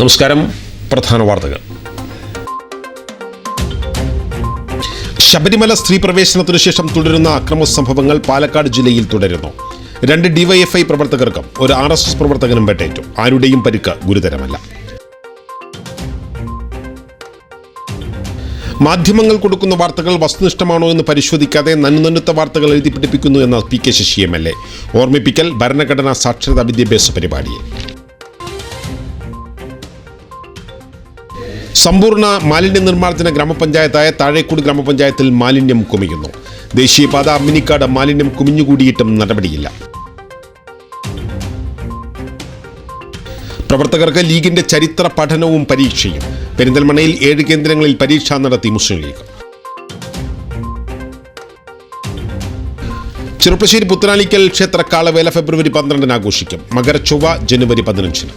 നമസ്കാരം. പ്രധാന വാർത്തകൾ. ശബരിമല സ്ത്രീ പ്രവേശനത്തിനു ശേഷം തുടരുന്ന അക്രമ സംഭവങ്ങൾ പാലക്കാട് ജില്ലയിൽ തുടരുന്നു. രണ്ട് ഡിവൈഎഫ്ഐ പ്രവർത്തകർക്കും ഒരു ആർ എസ് എസ് പ്രവർത്തകനും വെട്ടേറ്റു. ആരുടെയും പരിക്ക് ഗുരുതരമല്ല. മാധ്യമങ്ങൾ കൊടുക്കുന്ന വാർത്തകൾ വസ്തുനിഷ്ഠമാണോ എന്ന് പരിശോധിക്കാതെ നന്നുനന്നുത്ത വാർത്തകൾ എഴുതി പിടിപ്പിക്കുന്നു എന്ന P K Sasi M L A. ഓർമ്മിപ്പിക്കൽ ഭരണഘടനാ സാക്ഷരതാ വിദ്യാഭ്യാസ പരിപാടിയിൽ. സമ്പൂർണ മാലിന്യ നിർമ്മാർജന ഗ്രാമപഞ്ചായത്തായ താഴേക്കൂട് ഗ്രാമപഞ്ചായത്തിൽ മാലിന്യം കുമിയുന്നു. ദേശീയപാത അമ്മിനിക്കാട് മാലിന്യം കുമിഞ്ഞുകൂടിയിട്ടും നടപടിയില്ല. പ്രവർത്തകർക്ക് ലീഗിന്റെ ചരിത്ര പഠനവും പരീക്ഷയും. പെരിന്തൽമണ്ണയിൽ ഏഴ് കേന്ദ്രങ്ങളിൽ പരീക്ഷ നടത്തി മുസ്ലിം ലീഗ്. ചെറുപ്പശ്ശേരി പുത്തനാലിക്കൽ ക്ഷേത്ര കാളവേല ഫെബ്രുവരി പന്ത്രണ്ടിന് ആഘോഷിക്കും. മകരച്ചൊവ്വ ജനുവരി പതിനഞ്ചിന്.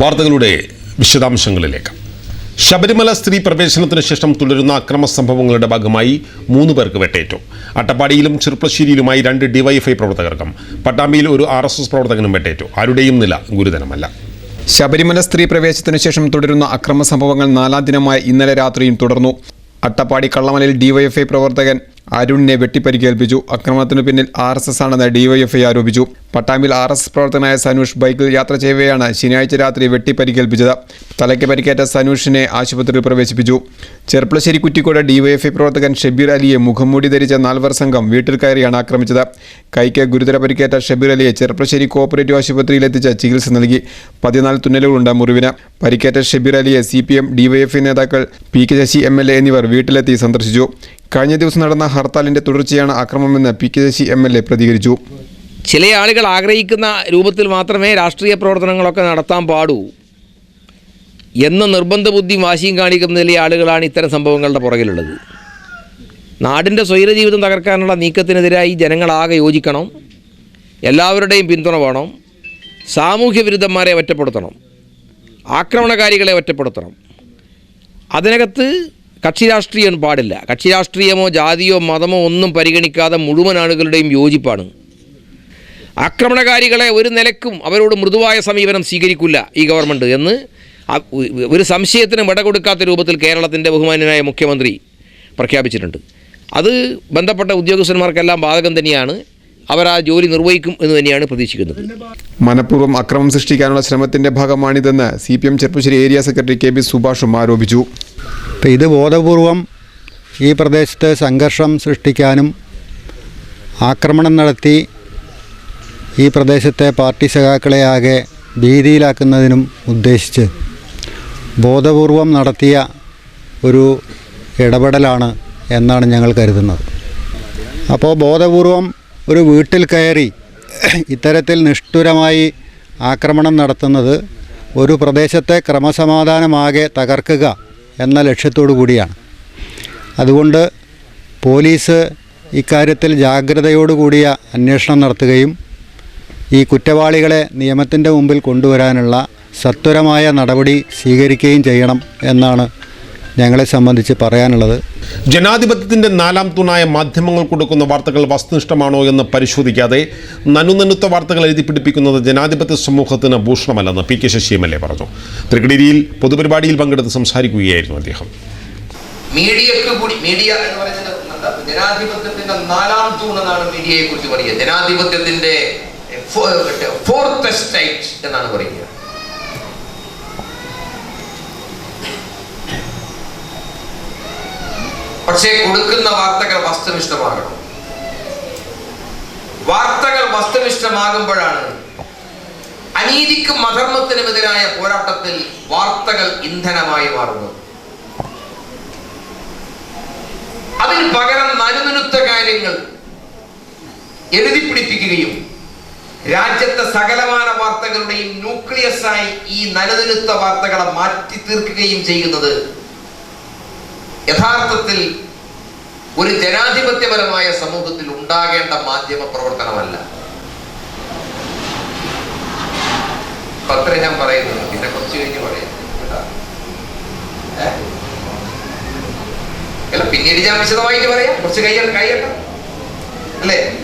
വാർത്തകളുടെ വിശദാംശങ്ങളിലേക്ക്. ശബരിമല സ്ത്രീ പ്രവേശനത്തിന് ശേഷം തുടരുന്ന അക്രമ സംഭവങ്ങളുടെ ഭാഗമായി മൂന്ന് പേർക്ക് വെട്ടേറ്റു. അട്ടപ്പാടിയിലും ചെറുപ്പശ്ശേരിയിലുമായി രണ്ട് ഡിവൈഎഫ്ഐ പ്രവർത്തകർക്കും പട്ടാമ്പിയിൽ ഒരു ആർ എസ് എസ് പ്രവർത്തകനും വെട്ടേറ്റു. ആരുടെയും നില ഗുരുതരമല്ല. ശബരിമല സ്ത്രീ പ്രവേശനത്തിനു ശേഷം തുടരുന്ന അക്രമ സംഭവങ്ങൾ നാലാം ദിനമായ ഇന്നലെ രാത്രിയും തുടർന്നു. അട്ടപ്പാടി കള്ളമലയിൽ ഡിവൈഎഫ്ഐ പ്രവർത്തകൻ അരുണിനെ വെട്ടിപ്പരിക്കേൽപ്പിച്ചു. അക്രമത്തിനു പിന്നിൽ ആർ എസ് എസ് ആണെന്ന് ഡിവൈഎഫ്ഐ ആരോപിച്ചു. പട്ടാമ്പിൽ ആർ എസ് എസ് പ്രവർത്തകനായ സനൂഷ് ബൈക്കിൽ യാത്ര ചെയ്യവെയാണ് ശനിയാഴ്ച രാത്രി വെട്ടിപ്പരിക്കേൽപ്പിച്ചത്. തലയ്ക്ക് പരിക്കേറ്റ സനൂഷിനെ ആശുപത്രിയിൽ പ്രവേശിപ്പിച്ചു. ചെർപ്പളശ്ശേരി കുറ്റിക്കോട് ഡിവൈഎഫ്ഐ പ്രവർത്തകൻ ഷബീർ അലിയെ മുഖംമൂടി ധരിച്ച നാൽവർ സംഘം വീട്ടിൽ കയറിയാണ് ആക്രമിച്ചത്. കൈക്ക് ഗുരുതര പരിക്കേറ്റ ഷബീർ അലിയെ ചെറുപ്പശ്ശേരി കോഓപ്പറേറ്റീവ് ആശുപത്രിയിൽ എത്തിച്ച ചികിത്സ നൽകി പതിനാല് തുന്നലുകളുണ്ട് മുറിവിന്. പരിക്കേറ്റ ഷബീർ അലിയെ സി പി എം ഡിവൈഎഫ്ഐ നേതാക്കൾ P K Sasi M L A എന്നിവർ വീട്ടിലെത്തി സന്ദർശിച്ചു. കഴിഞ്ഞ ദിവസം നടന്ന ഹർത്താലിന്റെ തുടർച്ചയാണ് അക്രമമെന്ന് P K Sasi M L A പ്രതികരിച്ചു. ചില ആളുകൾ ആഗ്രഹിക്കുന്ന രൂപത്തിൽ മാത്രമേ രാഷ്ട്രീയ പ്രവർത്തനങ്ങളൊക്കെ നടത്താൻ പാടൂ. എന്ന നിർബന്ധ ബുദ്ധിയും വാശിയും കാണിക്കുന്നതിലെ ആളുകളാണ് ഇത്തരം സംഭവങ്ങളുടെ പുറകിലുള്ളത്. നാടിന്റെ സ്വൈര ജീവിതം തകർക്കാനുള്ള നീക്കത്തിനെതിരായി ജനങ്ങളാകെ യോജിക്കണം. എല്ലാവരുടെയും പിന്തുണ വേണം. സാമൂഹ്യ വിരുദ്ധന്മാരെ ഒറ്റപ്പെടുത്തണം. ആക്രമണകാരികളെ ഒറ്റപ്പെടുത്തണം. അതിനകത്ത് കക്ഷി രാഷ്ട്രീയം പാടില്ല. കക്ഷി രാഷ്ട്രീയമോ ജാതിയോ മതമോ ഒന്നും പരിഗണിക്കാതെ മുഴുവൻ ആളുകളുടെയും യോജിപ്പാണ്. ആക്രമണകാരികളെ ഒരു നിലക്കും അവരോട് മൃദുവായ സമീപനം സ്വീകരിക്കില്ല ഈ ഗവൺമെന്റ് എന്ന് ഒരു സംശയത്തിന് വിട കൊടുക്കാത്ത രൂപത്തിൽ കേരളത്തിന്റെ ബഹുമാനനായ മുഖ്യമന്ത്രി പ്രഖ്യാപിച്ചിട്ടുണ്ട്. അത് ബന്ധപ്പെട്ട ഉദ്യോഗസ്ഥന്മാർക്കെല്ലാം ബാധകം തന്നെയാണ്. അവർ ആ ജോലി നിർവഹിക്കും എന്ന് തന്നെയാണ് പ്രതീക്ഷിക്കുന്നത്. മനഃപൂർവം അക്രമം സൃഷ്ടിക്കാനുള്ള ശ്രമത്തിന്റെ ഭാഗമാണിതെന്ന് C P M Cherpulassery area secretary K B സുഭാഷും ആരോപിച്ചു. അപ്പം ഇത് ബോധപൂർവം ഈ പ്രദേശത്ത് സംഘർഷം സൃഷ്ടിക്കാനും ആക്രമണം നടത്തി ഈ പ്രദേശത്തെ പാർട്ടി സഖാക്കളെ ആകെ ഭീതിയിലാക്കുന്നതിനും ഉദ്ദേശിച്ച് ബോധപൂർവം നടത്തിയ ഒരു ഇടപെടലാണ് എന്നാണ് ഞങ്ങൾ കരുതുന്നത്. അപ്പോൾ ബോധപൂർവം ഒരു വീട്ടിൽ കയറി ഇത്തരത്തിൽ നിഷ്ഠുരമായി ആക്രമണം നടത്തുന്നത് ഒരു പ്രദേശത്തെ ക്രമസമാധാനമാകെ തകർക്കുക എന്ന ലക്ഷ്യത്തോടു കൂടിയാണ്. അതുകൊണ്ട് പോലീസ് ഇക്കാര്യത്തിൽ ജാഗ്രതയോടുകൂടിയ അന്വേഷണം നടത്തുകയും ഈ കുറ്റവാളികളെ നിയമത്തിന്റെ മുമ്പിൽ കൊണ്ടുവരാനുള്ള സത്വരമായ നടപടി സ്വീകരിക്കുകയും ചെയ്യണം എന്നാണ് ഞങ്ങളെ സംബന്ധിച്ച് പറയാനുള്ളത് ജനാധിപത്യത്തിന്റെ നാലാം തൂണായ മാധ്യമങ്ങൾ കൊടുക്കുന്ന വാർത്തകൾ വസ്തുനിഷ്ഠമാണോ എന്ന് പരിശോധിക്കാതെ നനുനനുത്ത വാർത്തകൾ എഴുതി പിടിപ്പിക്കുന്നത് ജനാധിപത്യ സമൂഹത്തിന് ഭൂഷണമല്ലെന്ന് P K Sasi M L A പറഞ്ഞു. തൃക്കടിരിയിൽ പൊതുപരിപാടിയിൽ പങ്കെടുത്ത് സംസാരിക്കുകയായിരുന്നു അദ്ദേഹം. മീഡിയക്ക് കൂടി മീഡിയ എന്ന് പറയുന്നത് ജനാധിപത്യത്തിന്റെ നാലാം തൂണെന്നാണ് മീഡിയയെ കുറിച്ച് പറയുക. ജനാധിപത്യത്തിന്റെ ഫോർത്ത് സ്റ്റേറ്റ് എന്നാണ് പറയുക. പക്ഷേ കൊടുക്കുന്ന വാർത്തകൾ വസ്തുനിഷ്ഠമാകണം. വാർത്തകൾ വസ്തുനിഷ്ഠമാകുമ്പോഴാണ് അനീതിക്കും അധർമ്മത്തിനുമെതിരായ പോരാട്ടത്തിൽ വാർത്തകൾ ഇന്ധനമായി മാറുന്നത്. അതിന് പകരം നനുനുത്ത കാര്യങ്ങൾ എഴുതി പിടിപ്പിക്കുകയും രാജ്യത്തെ സകലമാന വാർത്തകളുടെയും ന്യൂക്ലിയസായി ഈ നനുനുത്ത വാർത്തകളെ മാറ്റി തീർക്കുകയും ചെയ്യുന്നത് യഥാർത്ഥത്തിൽ ഒരു ജനാധിപത്യപരമായ സമൂഹത്തിൽ ഉണ്ടാകേണ്ട മാധ്യമ പ്രവർത്തനമല്ല. പത്ര ഞാൻ പറയുന്നത് പിന്നെ കുറച്ച് കഴിഞ്ഞ് പറയാം? അല്ല പിന്നീട് ഞാൻ വിശദമായിട്ട് പറയാം. കുറച്ച് കൈ കൈയട്ടെ അല്ലേ?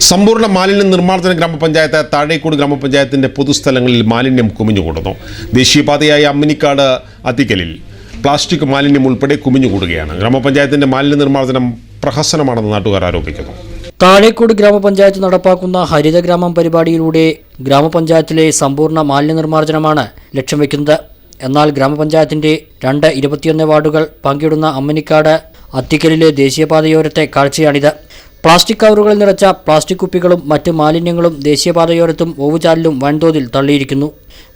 സമ്പൂർണ മാലിന്യ നിർമ്മാർജന ഗ്രാമപഞ്ചായത്ത് താഴേക്കോട് ഗ്രാമപഞ്ചായത്തിന്റെ പൊതുസ്ഥലങ്ങളിൽ മാലിന്യം കുമിഞ്ഞുകൂടുന്നു. ദേശീയപാതയായ അമ്മിനിക്കാട് അത്തിക്കലിൽ പ്ലാസ്റ്റിക് മാലിന്യം ഉൾപ്പെടെ കുമിഞ്ഞുകൂടുകയാണ് ഗ്രാമപഞ്ചായത്തിന്റെ മാലിന്യ നിർമ്മാർജനം പ്രഹസനമാണെന്ന് നാട്ടുകാർ ആരോപിക്കുന്നു. താഴേക്കോട് ഗ്രാമപഞ്ചായത്ത് നടപ്പാക്കുന്ന ഹരിതഗ്രാമം പരിപാടിയിലൂടെ ഗ്രാമപഞ്ചായത്തിലെ സമ്പൂർണ മാലിന്യ നിർമ്മാർജനമാണ് ലക്ഷ്യം വെക്കുന്നത്. എന്നാൽ ഗ്രാമപഞ്ചായത്തിന്റെ രണ്ട് ഇരുപത്തിയൊന്ന് വാർഡുകൾ പങ്കിടുന്ന അമ്മനിക്കാട് അത്തിക്കലിലെ ദേശീയപാതയോരത്തെ കാഴ്ചയാണിത്. പ്ലാസ്റ്റിക് കവറുകളിൽ നിറച്ച പ്ലാസ്റ്റിക് കുപ്പികളും മറ്റ് മാലിന്യങ്ങളും ദേശീയപാതയോരത്തും ഓവുചാലിലും വൻതോതിൽ തള്ളിയിരിക്കുന്നു.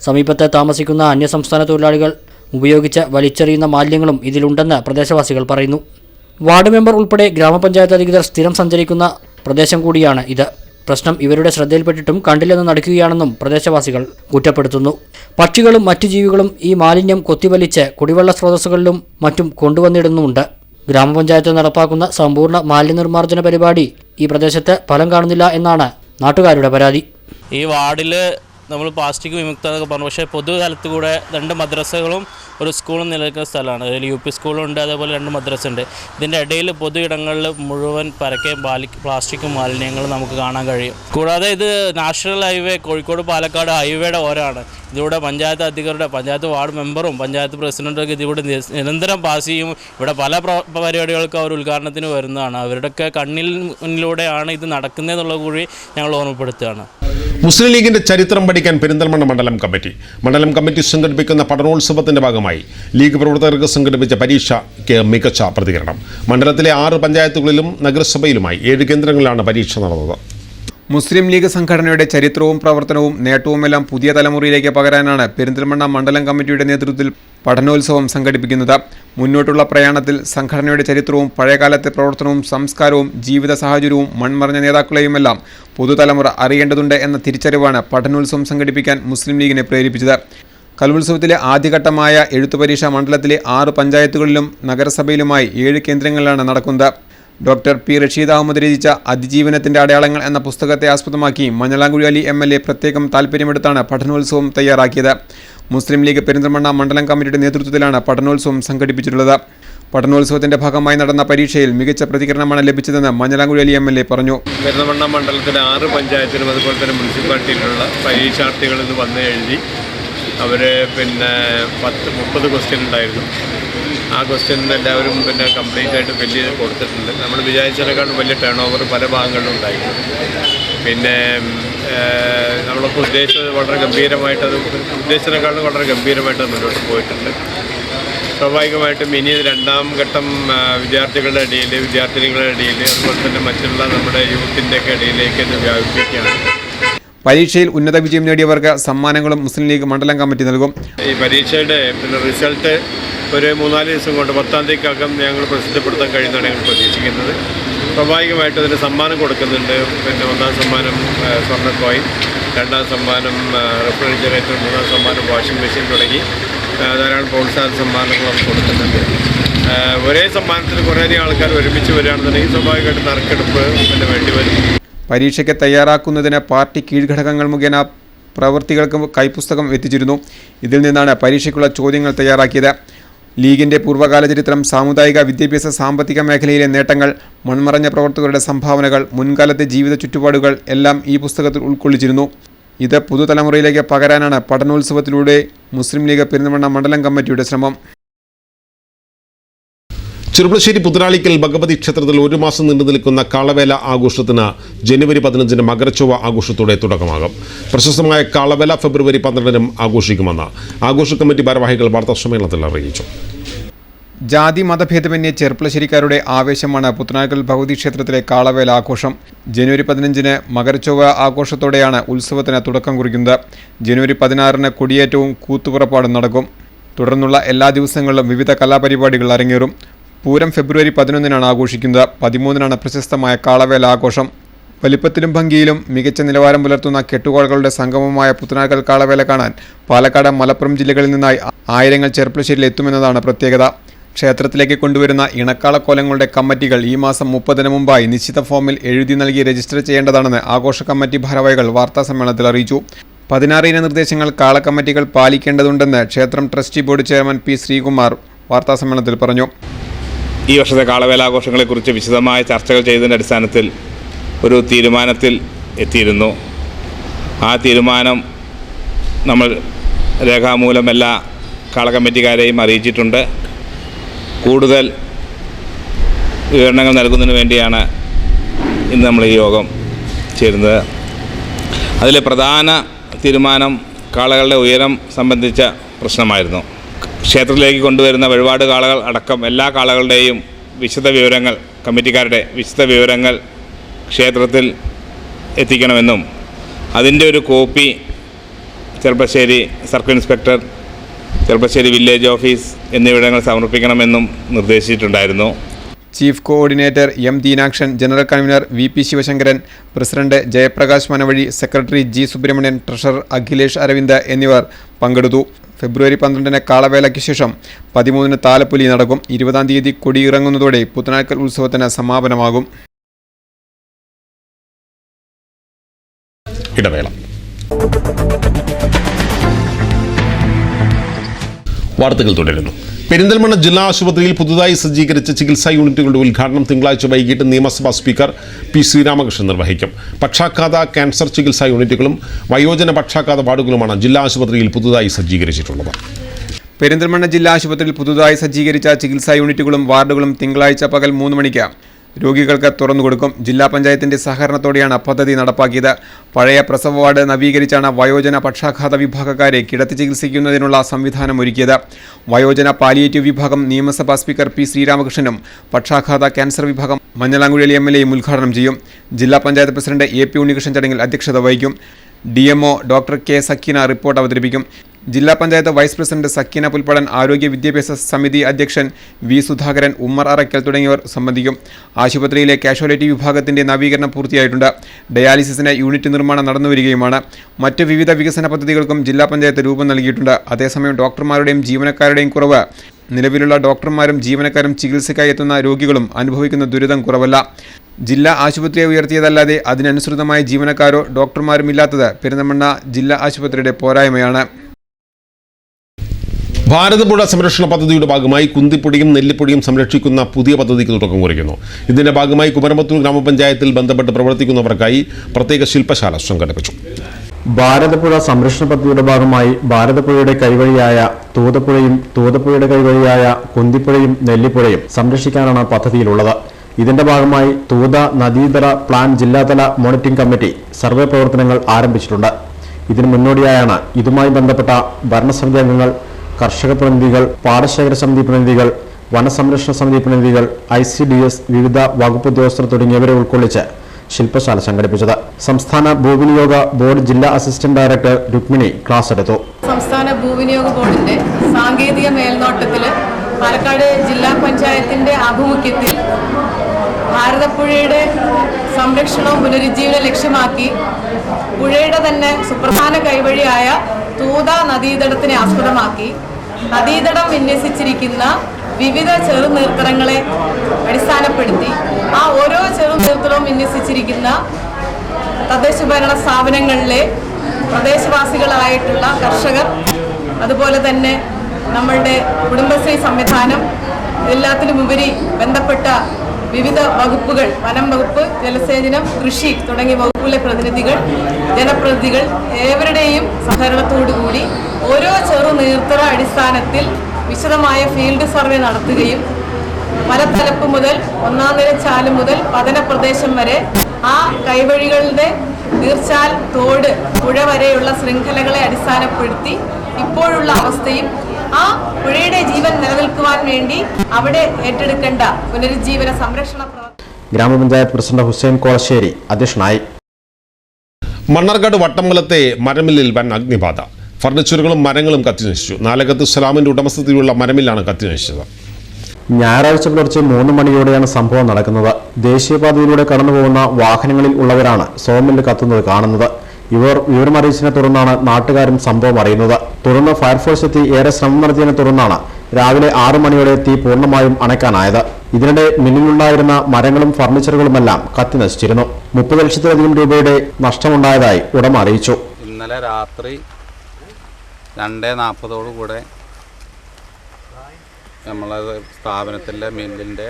സമീപത്തെ താമസിക്കുന്ന അന്യസംസ്ഥാന തൊഴിലാളികൾ ഉപയോഗിച്ച് വലിച്ചെറിയുന്ന മാലിന്യങ്ങളും ഇതിലുണ്ടെന്ന് പ്രദേശവാസികൾ പറയുന്നു. വാർഡ് മെമ്പർ ഉൾപ്പെടെ ഗ്രാമപഞ്ചായത്ത് അധികൃതർ സ്ഥിരം സഞ്ചരിക്കുന്ന പ്രദേശം കൂടിയാണ് ഇത്. പ്രശ്നം ഇവരുടെ ശ്രദ്ധയിൽപ്പെട്ടിട്ടും കണ്ടില്ലെന്ന് നടക്കുകയാണെന്നും പ്രദേശവാസികൾ കുറ്റപ്പെടുത്തുന്നു. പക്ഷികളും മറ്റു ജീവികളും ഈ മാലിന്യം കൊത്തിവലിച്ച് കുടിവെള്ള സ്രോതസ്സുകളിലും മറ്റും കൊണ്ടുവന്നിടുന്നുമുണ്ട്. ഗ്രാമപഞ്ചായത്ത് നടപ്പാക്കുന്ന സമ്പൂർണ മാലിന്യ നിർമ്മാർജന പരിപാടി ഈ പ്രദേശത്ത് ഫലം കാണുന്നില്ല എന്നാണ് നാട്ടുകാരുടെ പരാതി. ഈ വാർഡിൽ നമ്മൾ പ്ലാസ്റ്റിക് വിമുക്ത എന്നൊക്കെ പറഞ്ഞു. പക്ഷേ പൊതുകാലത്ത് കൂടെ രണ്ട് മദ്രസകളും ഒരു സ്കൂളും നിലനിൽക്കുന്ന സ്ഥലമാണ്. അതിൽ യു പി സ്കൂളുണ്ട് അതേപോലെ രണ്ട് മദ്രസ ഉണ്ട് ഇതിന്റെ ഇടയിൽ പൊതു ഇടങ്ങളിൽ മുഴുവൻ പരക്കെ ബാലി പ്ലാസ്റ്റിക് മാലിന്യങ്ങൾ നമുക്ക് കാണാൻ കഴിയും. കൂടാതെ ഇത് നാഷണൽ ഹൈവേ കോഴിക്കോട് പാലക്കാട് ഹൈവേയുടെ ഓരാണ് ഇതിലൂടെ പഞ്ചായത്ത് അധികൃതരുടെ പഞ്ചായത്ത് വാർഡ് മെമ്പറും പഞ്ചായത്ത് പ്രസിഡന്റൊക്കെ ഇതിലൂടെ നിരന്തരം പാസ് ചെയ്യും. ഇവിടെ പല പരിപാടികൾക്കും അവർ ഉദ്ഘാടനത്തിന് വരുന്നതാണ്. അവരുടെയൊക്കെ കണ്ണിൽ മുന്നിലൂടെയാണ് ഇത് നടക്കുന്നതെന്നുള്ളത് കൂടി ഞങ്ങൾ ഓർമ്മപ്പെടുത്തുകയാണ്. മുസ്ലിം ലീഗിന്റെ ചരിത്രം പഠിക്കാൻ പെരിന്തൽമണ്ണ മണ്ഡലം കമ്മിറ്റി. മണ്ഡലം കമ്മിറ്റി സംഘടിപ്പിക്കുന്ന പഠനോത്സവത്തിന്റെ ഭാഗമായി ലീഗ് പ്രവർത്തകർക്ക് സംഘടിപ്പിച്ച പരീക്ഷയ്ക്ക് മികച്ച പ്രതികരണം. മണ്ഡലത്തിലെ ആറ് പഞ്ചായത്തുകളിലും നഗരസഭയിലുമായി ഏഴ് കേന്ദ്രങ്ങളിലാണ് പരീക്ഷ നടന്നത്. മുസ്ലിം ലീഗ് സംഘടനയുടെ ചരിത്രവും പ്രവർത്തനവും നേട്ടവുമെല്ലാം പുതിയ തലമുറയിലേക്ക് പകരാനാണ് പെരിന്തൽമണ്ണ മണ്ഡലം കമ്മിറ്റിയുടെ നേതൃത്വത്തിൽ പഠനോത്സവം സംഘടിപ്പിക്കുന്നത്. മുന്നോട്ടുള്ള പ്രയാണത്തിൽ സംഘടനയുടെ ചരിത്രവും പഴയകാലത്തെ പ്രവർത്തനവും സംസ്കാരവും ജീവിത സാഹചര്യവും മൺമറഞ്ഞ നേതാക്കളെയുമെല്ലാം പുതുതലമുറ അറിയേണ്ടതുണ്ട് എന്ന തിരിച്ചറിവാണ് പഠനോത്സവം സംഘടിപ്പിക്കാൻ മുസ്ലിം ലീഗിനെ പ്രേരിപ്പിച്ചത്. കലോത്സവത്തിലെ ആദ്യഘട്ടമായ എഴുത്തുപരീക്ഷ മണ്ഡലത്തിലെ ആറ് പഞ്ചായത്തുകളിലും നഗരസഭയിലുമായി ഏഴ് കേന്ദ്രങ്ങളിലാണ് നടക്കുന്നത്. ഡോക്ടർ പി റഷീദ് അഹമ്മദ് രചിച്ച അതിജീവനത്തിന്റെ അടയാളങ്ങൾ എന്ന പുസ്തകത്തെ ആസ്പദമാക്കി Manjalamkuzhi Ali M L A പ്രത്യേകം താൽപ്പര്യമെടുത്താണ് പഠനോത്സവം തയ്യാറാക്കിയത്. മുസ്ലിം ലീഗ് പെരിന്തൽമണ്ണ മണ്ഡലം കമ്മിറ്റിയുടെ നേതൃത്വത്തിലാണ് പഠനോത്സവം സംഘടിപ്പിച്ചിട്ടുള്ളത്. പഠനോത്സവത്തിന്റെ ഭാഗമായി നടന്ന പരീക്ഷയിൽ മികച്ച പ്രതികരണമാണ് ലഭിച്ചതെന്ന് Manjalamkuzhi Ali M L A പറഞ്ഞു. പെരിന്തൽമണ്ണ മണ്ഡലത്തിലെ ആറ് പഞ്ചായത്തിലും അതുപോലെ തന്നെ മുനിസിപ്പാലിറ്റിയിലുള്ള പരീക്ഷാർത്ഥികൾ നിന്ന് വന്നു എഴുതി അവർ പിന്നെ പത്ത് മുപ്പത് ക്വസ്റ്റ്യൻ ഉണ്ടായിരുന്നു. ആ ക്വസ്റ്റ്യൻ എല്ലാവരും പിന്നെ കംപ്ലീറ്റ് ആയിട്ട് ഫില്ല് ചെയ്ത് കൊടുത്തിട്ടുണ്ട്. നമ്മൾ വിചാരിച്ചതിനേക്കാളും വലിയ ടേൺ ഓവർ പല ഭാഗങ്ങളിലും ഉണ്ടായിരുന്നു. പിന്നെ നമ്മളൊക്കെ ഉദ്ദേശിച്ചത് വളരെ ഗംഭീരമായിട്ട് അത് ഉദ്ദേശിച്ചതിനേക്കാളും വളരെ ഗംഭീരമായിട്ട് മുന്നോട്ട് പോയിട്ടുണ്ട്. സ്വാഭാവികമായിട്ടും ഇനി രണ്ടാം ഘട്ടം വിദ്യാർത്ഥികളുടെ ഇടയിൽ വിദ്യാർത്ഥിനികളുടെ ഇടയിൽ അതുപോലെ തന്നെ മറ്റുള്ള നമ്മുടെ യൂത്തിന്റെയൊക്കെ ഇടയിലേക്ക് ഇത് വ്യാപിപ്പിക്കുകയാണ്. പരീക്ഷയിൽ ഉന്നത വിജയം നേടിയവർക്ക് സമ്മാനങ്ങളും മുസ്ലിം ലീഗ് മണ്ഡലം കമ്മിറ്റി നൽകും. ഈ പരീക്ഷയുടെ പിന്നെ റിസൾട്ട് ഒരു മൂന്നാൽ ദിവസം കൊണ്ട് പത്താം തീയതിക്കകം ഞങ്ങൾ പ്രസിദ്ധപ്പെടുത്താൻ കഴിയുന്നതാണ് ഞങ്ങൾ പ്രതീക്ഷിക്കുന്നത്. സ്വാഭാവികമായിട്ട് അതിന് സമ്മാനം കൊടുക്കുന്നുണ്ട്. പിന്നെ ഒന്നാം സമ്മാനം സ്വർണ കോയിൻ രണ്ടാം സമ്മാനം റെഫ്രിജറേറ്റർ മൂന്നാം സമ്മാനം വാഷിംഗ് മെഷീൻ തുടങ്ങി ധാരാളം പ്രോത്സാഹന സമ്മാനങ്ങളും കൊടുക്കുന്നുണ്ട്. ഒരേ സമ്മാനത്തിൽ കുറേയധികം ആൾക്കാർ ഒരുമിച്ച് വരികയാണെന്നുണ്ടെങ്കിൽ സ്വാഭാവികമായിട്ട് നറുക്കെടുപ്പ് പിന്നെ വേണ്ടി വരും. പരീക്ഷയ്ക്ക് തയ്യാറാക്കുന്നതിന് പാർട്ടി കീഴ്ഘടകങ്ങൾ മുഖേന പ്രവൃത്തികൾക്ക് കൈപുസ്തകം എത്തിച്ചിരുന്നു. ഇതിൽ നിന്നാണ് പരീക്ഷയ്ക്കുള്ള ചോദ്യങ്ങൾ തയ്യാറാക്കിയത്. ലീഗിന്റെ പൂർവകാല ചരിത്രം സാമുദായിക വിദ്യാഭ്യാസ സാമ്പത്തിക മേഖലയിലെ നേട്ടങ്ങൾ മൺമറഞ്ഞ പ്രവർത്തകരുടെ സംഭാവനകൾ മുൻകാലത്തെ ജീവിത ചുറ്റുപാടുകൾ എല്ലാം ഈ പുസ്തകത്തിൽ ഉൾക്കൊള്ളിച്ചിരുന്നു. ഇത് പുതുതലമുറയിലേക്ക് പകരാനാണ് പഠനോത്സവത്തിലൂടെ മുസ്ലിം ലീഗ് പെരുന്തമണ്ണ മണ്ഡലം കമ്മിറ്റിയുടെ ശ്രമം. ചെറുപ്പശ്ശേരി പുതിരാളിക്കൽ ഭഗവതി ക്ഷേത്രത്തിൽ ഒരു മാസം നീണ്ടു നിൽക്കുന്ന കാളവേല ആഘോഷത്തിന് ജനുവരി പതിനഞ്ചിന് മകരച്ചൊവ്വ ആഘോഷത്തോടെ തുടക്കമാകും. പ്രശസ്തമായ കാളവേല ഫെബ്രുവരി പന്ത്രണ്ടിനും ആഘോഷിക്കുമെന്ന് ആഘോഷ കമ്മിറ്റി ഭാരവാഹികൾ വാർത്താസമ്മേളനത്തിൽ അറിയിച്ചു. ജാതി മതഭേദമന്യേ ചെറുപ്പശ്ശേരിക്കാരുടെ ആവേശമാണ് പുത്തനാക്കൽ ഭഗവതി ക്ഷേത്രത്തിലെ കാളവേല ആഘോഷം. ജനുവരി പതിനഞ്ചിന് മകരച്ചൊവ്വ ആഘോഷത്തോടെയാണ് ഉത്സവത്തിന് തുടക്കം കുറിക്കുന്നത്. ജനുവരി പതിനാറിന് കൊടിയേറ്റവും കൂത്തുപുറപ്പാടും നടക്കും. തുടർന്നുള്ള എല്ലാ ദിവസങ്ങളിലും വിവിധ കലാപരിപാടികൾ അരങ്ങേറും. പൂരം ഫെബ്രുവരി പതിനൊന്നിനാണ് ആഘോഷിക്കുന്നത്. പതിമൂന്നിനാണ് പ്രശസ്തമായ കാളവേല ആഘോഷം. വലിപ്പത്തിലും ഭംഗിയിലും മികച്ച നിലവാരം പുലർത്തുന്ന കെട്ടുകോളുകളുടെ സംഗമമായ പുത്തനാക്കൽ കാളവേല കാണാൻ പാലക്കാട് മലപ്പുറം ജില്ലകളിൽ നിന്നായി ആയിരങ്ങൾ ചെറുപ്പശ്ശേരിയിൽ എത്തുമെന്നതാണ് പ്രത്യേകത. ക്ഷേത്രത്തിലേക്ക് കൊണ്ടുവരുന്ന ഇണക്കാളക്കോലങ്ങളുടെ കമ്മിറ്റികൾ ഈ മാസം മുപ്പതിന് മുമ്പായി നിശ്ചിത ഫോമിൽ എഴുതി നൽകി രജിസ്റ്റർ ചെയ്യേണ്ടതാണെന്ന് ആഘോഷ കമ്മിറ്റി ഭാരവാഹികൾ വാർത്താസമ്മേളനത്തിൽ അറിയിച്ചു. പതിനാറ് ഇന നിർദ്ദേശങ്ങൾ കാളക്കമ്മിറ്റികൾ പാലിക്കേണ്ടതുണ്ടെന്ന് ക്ഷേത്രം trustee board chairman P Sreekumar വാർത്താസമ്മേളനത്തിൽ പറഞ്ഞു. ഈ വർഷത്തെ കാളവേലാഘോഷങ്ങളെക്കുറിച്ച് വിശദമായ ചർച്ചകൾ ചെയ്തതിന്റെ അടിസ്ഥാനത്തിൽ ഒരു തീരുമാനത്തിൽ എത്തിയിരുന്നു. ആ തീരുമാനം നമ്മൾ രേഖാമൂലം എല്ലാ കാള കമ്മിറ്റിക്കാരെയും അറിയിച്ചിട്ടുണ്ട്. കൂടുതൽ വിവരണങ്ങൾ നൽകുന്നതിന് വേണ്ടിയാണ് ഇന്ന് നമ്മൾ ഈ യോഗം ചേരുന്നത്. അതിലെ പ്രധാന തീരുമാനം കാളകളുടെ ഉയരം സംബന്ധിച്ച പ്രശ്നമായിരുന്നു. ക്ഷേത്രത്തിലേക്ക് കൊണ്ടുവരുന്ന വഴിപാട് കാളകൾ അടക്കം എല്ലാ കാളകളുടെയും വിശദ വിവരങ്ങൾ കമ്മിറ്റിക്കാരുടെ വിശദ വിവരങ്ങൾ ക്ഷേത്രത്തിൽ എത്തിക്കണമെന്നും അതിന്റെ ഒരു copy Cherpulassery circle inspector Cherpulassery village office എന്നിവിടങ്ങൾ സമർപ്പിക്കണമെന്നും നിർദ്ദേശിച്ചിട്ടുണ്ടായിരുന്നു. Chief coordinator M Deenakshan general convener V P Sivasankaran president Jayaprakash Manavazhi secretary G Subramanian treasurer Akhilesh Aravind എന്നിവർ പങ്കെടുത്തു. ഫെബ്രുവരി പന്ത്രണ്ടിന് കാളവേലയ്ക്ക് ശേഷം പതിമൂന്നിന് താലപ്പൊലി നടക്കും. ഇരുപതാം തീയതി കൊടിയിറങ്ങുന്നതോടെ പുത്തനാക്കൽ ഉത്സവത്തിന് സമാപനമാകും. ഇടവേള. വാർത്തകൾ തുടരുന്നു. പെരിന്തൽമണ്ണ ജില്ലാ ആശുപത്രിയിൽ പുതുതായി സജ്ജീകരിച്ച ചികിത്സാ യൂണിറ്റുകളുടെ ഉദ്ഘാടനം തിങ്കളാഴ്ച വൈകിട്ട് നിയമസഭാ സ്പീക്കർ പി ശ്രീരാമകൃഷ്ണൻ നിർവഹിക്കും. പക്ഷാഘാത ക്യാൻസർ ചികിത്സാ യൂണിറ്റുകളും വയോജന പക്ഷാഘാത വാർഡുകളുമാണ് ജില്ലാ ആശുപത്രിയിൽ പുതുതായി സജ്ജീകരിച്ചിട്ടുള്ളത്. പെരിന്തൽമണ്ണ ജില്ലാ ആശുപത്രിയിൽ പുതുതായി സജ്ജീകരിച്ച ചികിത്സാ യൂണിറ്റുകളും വാർഡുകളും തിങ്കളാഴ്ച പകൽ മൂന്ന് മണിക്ക് രോഗികൾക്ക് തുറന്നു കൊടുക്കും. ജില്ലാ പഞ്ചായത്തിന്റെ സഹകരണത്തോടെയാണ് പദ്ധതി നടപ്പാക്കിയത്. പഴയ പ്രസവ വാർഡ് നവീകരിച്ചാണ് വയോജന പക്ഷാഘാത വിഭാഗക്കാരെ കിടത്തി ചികിത്സിക്കുന്നതിനുള്ള സംവിധാനം ഒരുക്കിയത്. വയോജന പാലിയേറ്റീവ് വിഭാഗം നിയമസഭാ സ്പീക്കർ പി ശ്രീരാമകൃഷ്ണനും പക്ഷാഘാത ക്യാൻസർ വിഭാഗം മഞ്ഞളാങ്കുഴലി എം എൽ എയും ഉദ്ഘാടനം ചെയ്യും. ജില്ലാ panchayat president A P Unnikrishnan ചടങ്ങിൽ അധ്യക്ഷത വഹിക്കും. D M O doctor K Sakeena report അവതരിപ്പിക്കും. ജില്ലാ പഞ്ചായത്ത് വൈസ് പ്രസിഡന്റ് സക്കീന പുൽപ്പടൻ ആരോഗ്യ വിദ്യാഭ്യാസ സമിതി അധ്യക്ഷൻ വി സുധാകരൻ ഉമ്മർ അറക്കൽ തുടങ്ങിയവർ സംബന്ധിക്കും. ആശുപത്രിയിലെ കാഷ്വാലിറ്റി വിഭാഗത്തിന്റെ നവീകരണം പൂർത്തിയായിട്ടുണ്ട്. ഡയാലിസിസിന് യൂണിറ്റ് നിർമ്മാണം നടന്നുവരികയുമാണ് മറ്റ് വിവിധ വികസന പദ്ധതികൾക്കും ജില്ലാ പഞ്ചായത്ത് രൂപം നൽകിയിട്ടുണ്ട്. അതേസമയം ഡോക്ടർമാരുടെയും ജീവനക്കാരുടെയും കുറവ്. നിലവിലുള്ള ഡോക്ടർമാരും ജീവനക്കാരും ചികിത്സയ്ക്കായി എത്തുന്ന രോഗികളും അനുഭവിക്കുന്ന ദുരിതം കുറവല്ല. ജില്ലാ ആശുപത്രിയെ ഉയർത്തിയതല്ലാതെ അതിനനുസൃതമായ ജീവനക്കാരോ ഡോക്ടർമാരും ഇല്ലാത്തത് പെരിന്തൽമണ്ണ ജില്ലാ ആശുപത്രിയുടെ പോരായ്മയാണ്. ഭാരതപ്പുഴ സംരക്ഷണ പദ്ധതിയുടെ ഭാഗമായി കുന്തിപ്പൊടിയും നെല്ലിപ്പൊടിയും സംരക്ഷിക്കുന്ന പുതിയ പദ്ധതിക്ക് തുടക്കം കുറിക്കുന്നു. ഇതിന്റെ ഭാഗമായി കുമരമ്പത്തൂർ ഗ്രാമപഞ്ചായത്തിൽ ബന്ധപ്പെട്ട് പ്രവർത്തിക്കുന്നവർക്കായി പ്രത്യേക ശില്പശാല സംഘടിപ്പിച്ചു. ഭാരതപ്പുഴ സംരക്ഷണ പദ്ധതിയുടെ ഭാഗമായി ഭാരതപ്പുഴയുടെ കൈവഴിയായ തൂതപ്പുഴയും തൂതപ്പുഴയുടെ കൈവഴിയായ കുന്തിപ്പുഴയും നെല്ലിപ്പുഴയും സംരക്ഷിക്കാനാണ് പദ്ധതിയിലുള്ളത്. ഇതിന്റെ ഭാഗമായി തൂത നദീതല പ്ലാൻ ജില്ലാതല മോണിറ്ററിംഗ് കമ്മിറ്റി സർവേ പ്രവർത്തനങ്ങൾ ആരംഭിച്ചിട്ടുണ്ട്. ഇതിനു മുന്നോടിയായാണ് ഇതുമായി ബന്ധപ്പെട്ട ഭരണസമിതി അംഗങ്ങൾ കർഷക പ്രതിനിധികൾ പാടശേഖര സമിതി പ്രതിനിധികൾ വനസംരക്ഷണ സമിതി പ്രതിനിധികൾ ഐ സി ഡി എസ് വിവിധ വകുപ്പ് ഉദ്യോഗസ്ഥർ തുടങ്ങിയവരെ ഉൾക്കൊള്ളിച്ച് ശില്പശാല സംഘടിപ്പിച്ചത്. സംസ്ഥാന ഭൂവിനിയോഗ ബോർഡ് ജില്ലാ അസിസ്റ്റന്റ് ഡയറക്ടർ രുക്മിണി ക്ലാസ് എടുത്തു. സംസ്ഥാന ഭൂവിനിയോഗ ബോർഡിന്റെ സാങ്കേതിക മേൽനോട്ടത്തിൽ പാലക്കാട് ജില്ലാ പഞ്ചായത്തിന്റെ ആഭിമുഖ്യത്തിൽ ഭാരതപ്പുഴയുടെ സംരക്ഷണവും പുനരുജ്ജീവനം ലക്ഷ്യമാക്കി പുഴയുടെ തന്നെ സുപ്രധാന കൈവഴിയായ തൂത നദീതടത്തിനെ ആസ്പദമാക്കി. നദീതടം വിന്യസിച്ചിരിക്കുന്ന വിവിധ ചെറുനീർത്തടങ്ങളെ അടിസ്ഥാനപ്പെടുത്തി ആ ഓരോ ചെറുനീർത്തടവും വിന്യസിച്ചിരിക്കുന്ന തദ്ദേശ ഭരണ സ്ഥാപനങ്ങളിലെ പ്രദേശവാസികളായിട്ടുള്ള കർഷകർ അതുപോലെ തന്നെ നമ്മളുടെ കുടുംബശ്രീ സംവിധാനം എല്ലാത്തിനുമുപരി ബന്ധപ്പെട്ട വിവിധ വകുപ്പുകൾ വനം വകുപ്പ് ജലസേചനം കൃഷി തുടങ്ങിയ വകുപ്പുകളിലെ പ്രതിനിധികൾ ജനപ്രതിനിധികൾ ഏവരുടെയും സഹകരണത്തോടുകൂടി ഓരോ ചെറു നീർത്തറ അടിസ്ഥാനത്തിൽ വിശദമായ ഫീൽഡ് സർവേ നടത്തുകയും മലത്തലപ്പ് മുതൽ ഒന്നാം നില ചാൽ മുതൽ പതന പ്രദേശം വരെ ആ കൈവഴികളുടെ നീർച്ചാൽ തോട് പുഴ വരെയുള്ള ശൃംഖലകളെ അടിസ്ഥാനപ്പെടുത്തി ഇപ്പോഴുള്ള അവസ്ഥയും ആ പുഴയുടെ ജീവൻ നിലനിൽക്കുവാൻ വേണ്ടി അവിടെ ഏറ്റെടുക്കേണ്ട പുനരുജ്ജീവന സംരക്ഷണ ഗ്രാമപഞ്ചായത്ത് പ്രസിഡന്റ് ഹുസൈൻ കോളശ്ശേരി അധ്യക്ഷനായി. മണ്ണാർക്കാട് വട്ടമ്പലത്തെ മരമില്ലിൽ വൻ അഗ്നിബാധ. ഫർണിച്ചറുകളും മരങ്ങളും കത്തിനശിച്ചു. നാലകത്ത് സലാമിന്റെ ഉടമസ്ഥതയിലുള്ള മരമില്ലാണ് കത്തിനശിച്ചത്. ഞായറാഴ്ച പുലർച്ചെ മൂന്ന് മണിയോടെയാണ് സംഭവം നടക്കുന്നത്. ദേശീയപാതയിലൂടെ കടന്നുപോകുന്ന വാഹനങ്ങളിൽ ഉള്ളവരാണ് സോമില്ല് കത്തുന്നത് കാണുന്നത്. ഇവർ വിവരമറിയിച്ചതിനെ തുടർന്നാണ് നാട്ടുകാരും സംഭവം അറിയുന്നത്. തുടർന്ന് ഫയർഫോഴ്സ് എത്തി ഏറെ ശ്രമം നടത്തിയതിനെ തുടർന്നാണ് രാവിലെ ആറു മണിയോടെ തീ പൂർണമായും അണയ്ക്കാനായത്. ഇതിനിടെ മിന്നിലുണ്ടായിരുന്ന മരങ്ങളും ഫർണിച്ചറുകളുമെല്ലാം കത്തി നശിച്ചിരുന്നു. മുപ്പത് ലക്ഷത്തിലധികം രൂപയുടെ നഷ്ടമുണ്ടായതായി ഉടമ അറിയിച്ചു. ഇന്നലെ രാത്രി രണ്ട് നാൽപ്പതോടുകൂടെ നമ്മളെ സ്ഥാപനത്തിന്റെ മില്ലിന്റെ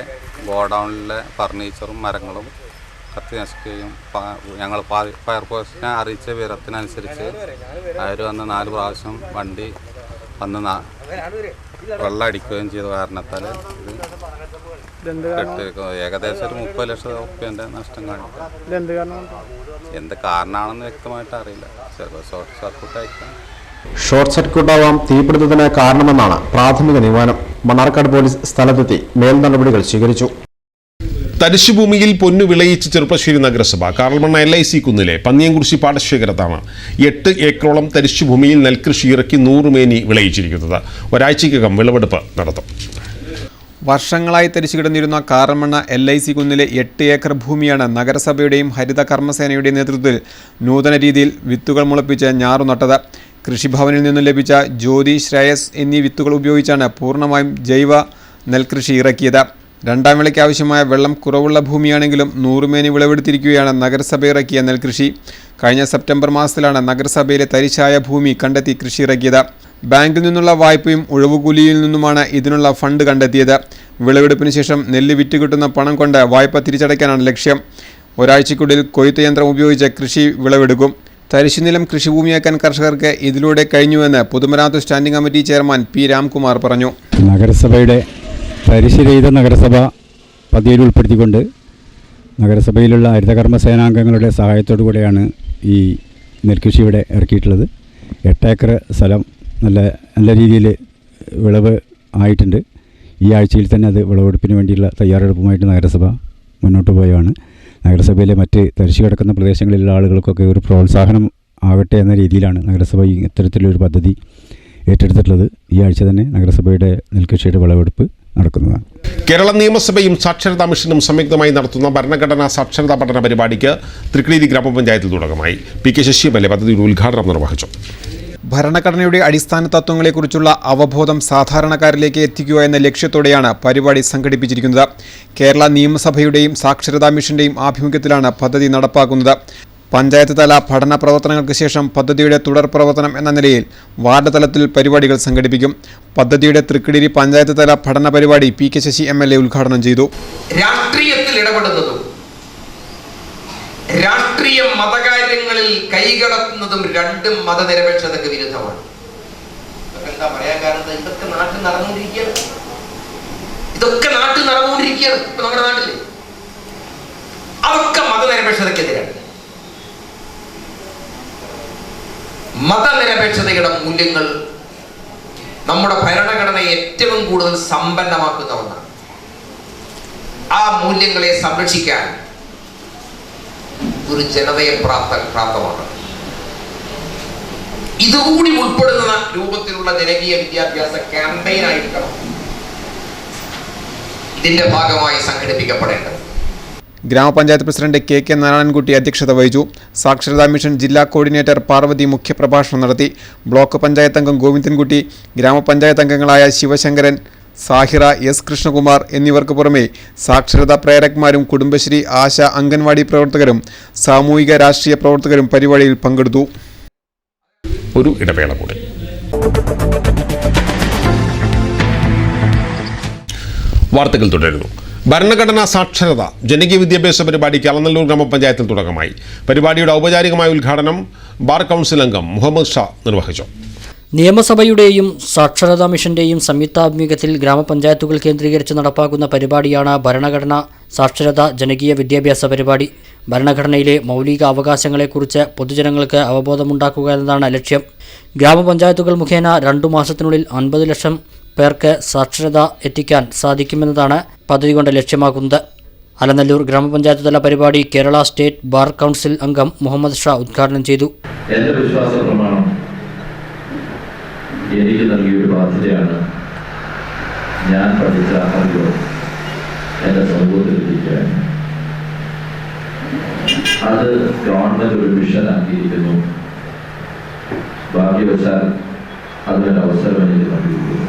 ഗോഡൗണിലെ ഫർണിച്ചറും മരങ്ങളും കത്തി നശിക്കുകയും ഞങ്ങൾ ഫയർഫോഴ്സിനെ അറിയിച്ച വിവരത്തിനനുസരിച്ച് അവർ വന്ന് നാല് പ്രാവശ്യം വണ്ടി വന്ന് വെള്ളടിക്കുകയും വെള്ളം അടിക്കുകയും ചെയ്ത കാരണത്താൽ ഇത് ഏകദേശം ഒരു മുപ്പത് ലക്ഷം റുപ്യന്റെ നഷ്ടം കാണിക്കും എന്ത് കാരണമാണെന്ന് വ്യക്തമായിട്ട് അറിയില്ല. ചിലപ്പോൾ ഷോർട്ട് സർക്യൂട്ട് ആയിരിക്കാം ഷോർട്ട് സർക്യൂട്ടാവാം തീപിടുത്തത്തിന് കാരണമെന്നാണ് പ്രാഥമിക നിഗമനം. മണ്ണാർക്കാട് പോലീസ് സ്ഥലത്തെത്തി മേൽ നടപടികൾ സ്വീകരിച്ചു. തരിശുഭൂമിയിൽ പൊന്നു വിളയിച്ച് ചെറുപ്പശ്ശേരി നഗരസഭ. കാറൽമണ്ണ എൽ ഐ സി കുന്നിലെ പന്നിയംകുറിശി പാടശേഖരത്താണ് എട്ട് ഏക്കറോളം തരിശുഭൂമിയിൽ നെൽകൃഷി ഇറക്കി നൂറുമേനി വിളയിച്ചിരിക്കുന്നത്. ഒരാഴ്ചയ്ക്കകം വിളവെടുപ്പ് നടത്തും. വർഷങ്ങളായി തരിച്ചു കിടന്നിരുന്ന കാറമണ്ണ എൽ ഐ സി കുന്നിലെ എട്ട് ഏക്കർ ഭൂമിയാണ് നഗരസഭയുടെയും ഹരിത കർമ്മസേനയുടെയും നേതൃത്വത്തിൽ നൂതന രീതിയിൽ വിത്തുകൾ മുളപ്പിച്ച് ഞാറു നട്ടത്. കൃഷിഭവനിൽ നിന്നും ലഭിച്ച ജ്യോതി ശ്രേയസ് എന്നീ വിത്തുകൾ ഉപയോഗിച്ചാണ് പൂർണമായും ജൈവ നെൽകൃഷി ഇറക്കിയത്. രണ്ടാം വിളയ്ക്ക് ആവശ്യമായ വെള്ളം കുറവുള്ള ഭൂമിയാണെങ്കിലും നൂറുമേനി വിളവെടുത്തിരിക്കുകയാണ് നഗരസഭ ഇറക്കിയ നെൽകൃഷി. കഴിഞ്ഞ സെപ്റ്റംബർ മാസത്തിലാണ് നഗരസഭയിലെ തരിശായ ഭൂമി കണ്ടെത്തി കൃഷി ഇറക്കിയത്. ബാങ്കിൽ നിന്നുള്ള വായ്പയും ഉഴവുകൂലിയിൽ നിന്നുമാണ് ഇതിനുള്ള ഫണ്ട് കണ്ടെത്തിയത്. വിളവെടുപ്പിന് ശേഷം നെല്ല് വിറ്റ് കിട്ടുന്ന പണം കൊണ്ട് വായ്പ തിരിച്ചടയ്ക്കാനാണ് ലക്ഷ്യം. ഒരാഴ്ചയ്ക്കുള്ളിൽ കൊയ്ത്ത് യന്ത്രം ഉപയോഗിച്ച് കൃഷി വിളവെടുക്കും. തരിശുനിലം കൃഷിഭൂമിയാക്കാൻ കർഷകർക്ക് ഇതിലൂടെ കഴിഞ്ഞുവെന്ന് പൊതുമരാമത്ത് standing committee chairman P Ramkumar പറഞ്ഞു. നഗരസഭയുടെ പരിശീലിത നഗരസഭ പദ്ധതിയിൽ ഉൾപ്പെടുത്തിക്കൊണ്ട് നഗരസഭയിലുള്ള ഹരിതകർമ്മ സേനാംഗങ്ങളുടെ സഹായത്തോടു കൂടെയാണ് ഈ നെൽകൃഷി ഇവിടെ ഇറക്കിയിട്ടുള്ളത്. എട്ടേക്കർ സ്ഥലം നല്ല നല്ല രീതിയിൽ വിളവ് ആയിട്ടുണ്ട്. ഈ ആഴ്ചയിൽ തന്നെ അത് വിളവെടുപ്പിന് വേണ്ടിയുള്ള തയ്യാറെടുപ്പുമായിട്ട് നഗരസഭ മുന്നോട്ട് പോയതാണ് നഗരസഭയിലെ മറ്റ് തരിശു കിടക്കുന്ന പ്രദേശങ്ങളിലുള്ള ആളുകൾക്കൊക്കെ ഒരു പ്രോത്സാഹനം ആകട്ടെ എന്ന രീതിയിലാണ് നഗരസഭ ഇത്തരത്തിലൊരു പദ്ധതി ഏറ്റെടുത്തിട്ടുള്ളത്. ഈ ആഴ്ച തന്നെ നഗരസഭയുടെ നെൽകൃഷിയുടെ വിളവെടുപ്പ് നടക്കുന്നതാണ് കേരള നിയമസഭയും സാക്ഷരതാ മിഷനും സംയുക്തമായി നടത്തുന്ന ഭരണഘടനാ സാക്ഷരതാ പഠന പരിപാടിക്ക് തൃക്കണീതി ഗ്രാമപഞ്ചായത്തിൽ തുടക്കമായി. പി കെ ശശി എം പദ്ധതിയുടെ ഉദ്ഘാടനം നിർവഹിച്ചു. ഭരണഘടനയുടെ അടിസ്ഥാന തത്വങ്ങളെക്കുറിച്ചുള്ള അവബോധം സാധാരണക്കാരിലേക്ക് എത്തിക്കുക എന്ന ലക്ഷ്യത്തോടെയാണ് പരിപാടി സംഘടിപ്പിച്ചിരിക്കുന്നത്. കേരള നിയമസഭയുടെയും സാക്ഷരതാ മിഷന്റെയും ആഭിമുഖ്യത്തിലാണ് പദ്ധതി നടപ്പാക്കുന്നത്. പഞ്ചായത്ത് തല പഠന പ്രവർത്തനങ്ങൾക്ക് ശേഷം പദ്ധതിയുടെ തുടർ പ്രവർത്തനം എന്ന നിലയിൽ വാർഡ് തലത്തിൽ പരിപാടികൾ സംഘടിപ്പിക്കും. പദ്ധതിയുടെ തൃക്കിടിരി പഞ്ചായത്ത് തല പഠന പരിപാടി P K Sasi M L A ഉദ്ഘാടനം ചെയ്തു. രാഷ്ട്രീയത്തിൽ ഇടപെടുന്നതും രാഷ്ട്രീയ മതകാര്യങ്ങളിൽ കൈകടത്തുന്നതും രണ്ടും മതനിരപേക്ഷതയ്ക്ക് വിരുദ്ധമാണ്. എന്താ പറയാൻ കാരണം? ഇതൊക്കെ നാട്ടിൽ നടന്നുകൊണ്ടിരിക്കുകയാണ്. ഇതൊക്കെ നാട്ടിൽ നടന്നുകൊണ്ടിരിക്കുകയാണ് ഇപ്പൊ നമ്മുടെ നാട്ടിൽ. അതൊക്കെ മതനിരപേക്ഷതയ്ക്കെതിരാണ്. മതനിരപേക്ഷതയുടെ മൂല്യങ്ങൾ നമ്മുടെ ഭരണഘടനയെ ഏറ്റവും കൂടുതൽ സമ്പന്നമാക്കുന്ന ഒന്നാണ്. ആ മൂല്യങ്ങളെ സംരക്ഷിക്കാൻ ഒരു ജനതയെ പ്രാപ്ത പ്രാപ്തമാണ്. ഇതുകൂടി ഉൾപ്പെടുന്ന രൂപത്തിലുള്ള ജനകീയ വിദ്യാഭ്യാസ ക്യാമ്പയിൻ ആയിരിക്കണം ഇതിന്റെ ഭാഗമായി സംഘടിപ്പിക്കപ്പെടേണ്ടത്. ഗ്രാമപഞ്ചായത്ത് പ്രസിഡന്റ് കെ കെ നാരായണൻകുട്ടി അധ്യക്ഷത വഹിച്ചു. സാക്ഷരതാ മിഷൻ ജില്ലാ കോർഡിനേറ്റർ പാർവതി മുഖ്യപ്രഭാഷണം നടത്തി. ബ്ലോക്ക് പഞ്ചായത്ത് അംഗം ഗോവിന്ദൻകുട്ടി ഗ്രാമപഞ്ചായത്ത് അംഗങ്ങളായ ശിവശങ്കരൻ സാഹിറ എസ്. കൃഷ്ണകുമാർ എന്നിവർക്ക് പുറമെ സാക്ഷരതാ പ്രേരകന്മാരും കുടുംബശ്രീ ആശ അംഗൻവാടി പ്രവർത്തകരും സാമൂഹിക രാഷ്ട്രീയ പ്രവർത്തകരും പരിപാടിയിൽ പങ്കെടുത്തു. ഒരു ഇടവേള കൂടി. വാർത്തകൾ തുടരുന്നു. ഭരണഘടനാ സാക്ഷരത ജനകീയ വിദ്യാഭ്യാസ പരിപാടി അളനല്ലൂർ ഗ്രാമപഞ്ചായത്തിൽ തുടക്കമായി. പരിപാടിയുടെ ഔപചാരികമായ ഉദ്ഘാടനം ബാർ കൗൺസിൽ അംഗം മുഹമ്മദ് ഷാ നിർവഹിച്ചു. നിയമസഭയുടെയും സാക്ഷരതാ മിഷന്റെയും സംയുക്താഭിമുഖ്യത്തിൽ ഗ്രാമപഞ്ചായത്തുകൾ കേന്ദ്രീകരിച്ച് നടപ്പാക്കുന്ന പരിപാടിയാണ് ഭരണഘടന സാക്ഷരത ജനകീയ വിദ്യാഭ്യാസ പരിപാടി. ഭരണഘടനയിലെ മൗലിക അവകാശങ്ങളെക്കുറിച്ച് പൊതുജനങ്ങൾക്ക് അവബോധമുണ്ടാക്കുക എന്നതാണ് ലക്ഷ്യം. ഗ്രാമപഞ്ചായത്തുകൾ മുഖേന രണ്ടു മാസത്തിനുള്ളിൽ അൻപത് ലക്ഷം പേർക്ക് സാക്ഷരത എത്തിക്കാൻ സാധിക്കുമെന്നതാണ് പദ്ധതി കൊണ്ട് ലക്ഷ്യമാക്കുന്നത് അലനല്ലൂർ ഗ്രാമപഞ്ചായത്ത് തല പരിപാടി കേരള സ്റ്റേറ്റ് ബാർ കൗൺസിൽ അംഗം മുഹമ്മദ് ഷാ ഉദ്ഘാടനം ചെയ്തു. എന്റെ ഞാൻ അത് ഗവൺമെന്റ് ഒരു മിഷൻ ആക്കിയിരിക്കുന്നു. ഭാഗ്യവശാൽ അതിനൊരു അവസരം എനിക്ക് നൽകിയിരിക്കുന്നു.